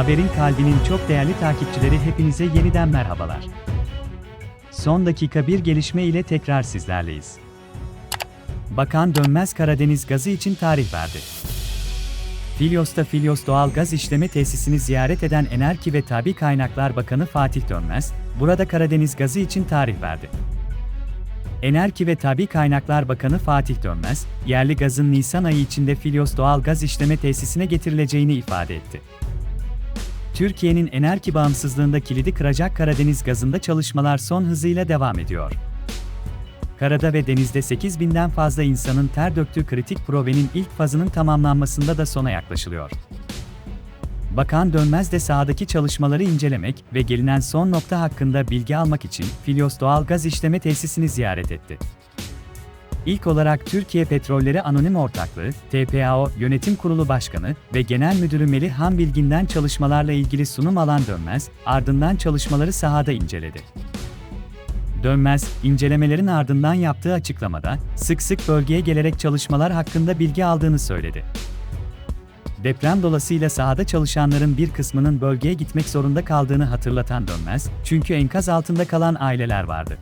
Haberin kalbinin çok değerli takipçileri hepinize yeniden merhabalar. Son dakika bir gelişme ile tekrar sizlerleyiz. Bakan Dönmez Karadeniz gazı için tarih verdi. Filyos'ta Filyos Doğal Gaz İşleme Tesisini ziyaret eden Enerji ve Tabi Kaynaklar Bakanı Fatih Dönmez, burada Karadeniz gazı için tarih verdi. Enerji ve Tabi Kaynaklar Bakanı Fatih Dönmez, yerli gazın Nisan ayı içinde Filyos Doğal Gaz İşleme Tesisine getirileceğini ifade etti. Türkiye'nin enerji bağımsızlığında kilidi kıracak Karadeniz gazında çalışmalar son hızıyla devam ediyor. Karada ve denizde 8 binden fazla insanın ter döktüğü kritik provenin ilk fazının tamamlanmasında da sona yaklaşılıyor. Bakan Dönmez de sahadaki çalışmaları incelemek ve gelinen son nokta hakkında bilgi almak için Filyos Doğal Gaz İşleme Tesisini ziyaret etti. İlk olarak Türkiye Petrolleri Anonim Ortaklığı, TPAO Yönetim Kurulu Başkanı ve Genel Müdürü Melih Han Bilgin'den çalışmalarla ilgili sunum alan Dönmez, ardından çalışmaları sahada inceledi. Dönmez, incelemelerin ardından yaptığı açıklamada, sık sık bölgeye gelerek çalışmalar hakkında bilgi aldığını söyledi. Deprem dolayısıyla sahada çalışanların bir kısmının bölgeye gitmek zorunda kaldığını hatırlatan Dönmez, çünkü enkaz altında kalan aileler vardı.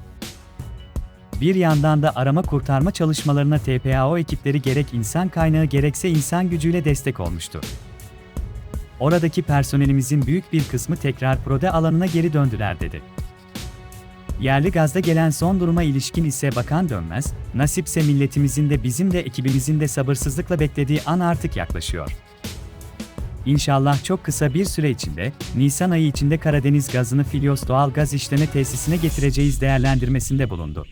Bir yandan da arama kurtarma çalışmalarına TPAO ekipleri gerek insan kaynağı gerekse insan gücüyle destek olmuştu. Oradaki personelimizin büyük bir kısmı tekrar prode alanına geri döndüler dedi. Yerli gazda gelen son duruma ilişkin ise Bakan Dönmez, nasipse milletimizin de bizim de ekibimizin de sabırsızlıkla beklediği an artık yaklaşıyor. İnşallah çok kısa bir süre içinde, Nisan ayı içinde Karadeniz gazını Filyos Doğal Gaz İşleme Tesisine getireceğiz değerlendirmesinde bulundu.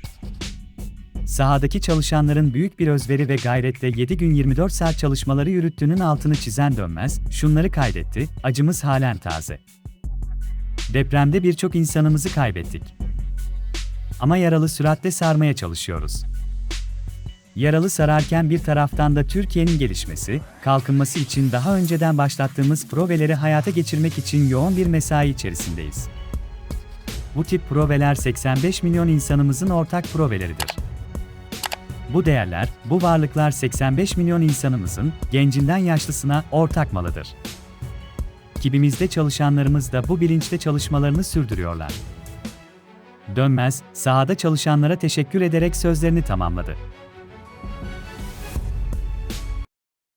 Sahadaki çalışanların büyük bir özveri ve gayretle 7 gün 24 saat çalışmaları yürüttüğünün altını çizen Dönmez, şunları kaydetti, acımız halen taze. Depremde birçok insanımızı kaybettik. Ama yaralı süratle sarmaya çalışıyoruz. Yaralı sararken bir taraftan da Türkiye'nin gelişmesi, kalkınması için daha önceden başlattığımız proveleri hayata geçirmek için yoğun bir mesai içerisindeyiz. Bu tip proveler 85 milyon insanımızın ortak proveleridir. Bu değerler, bu varlıklar 85 milyon insanımızın, gencinden yaşlısına, ortak malıdır. Kibimizde çalışanlarımız da bu bilinçle çalışmalarını sürdürüyorlar. Dönmez, sahada çalışanlara teşekkür ederek sözlerini tamamladı.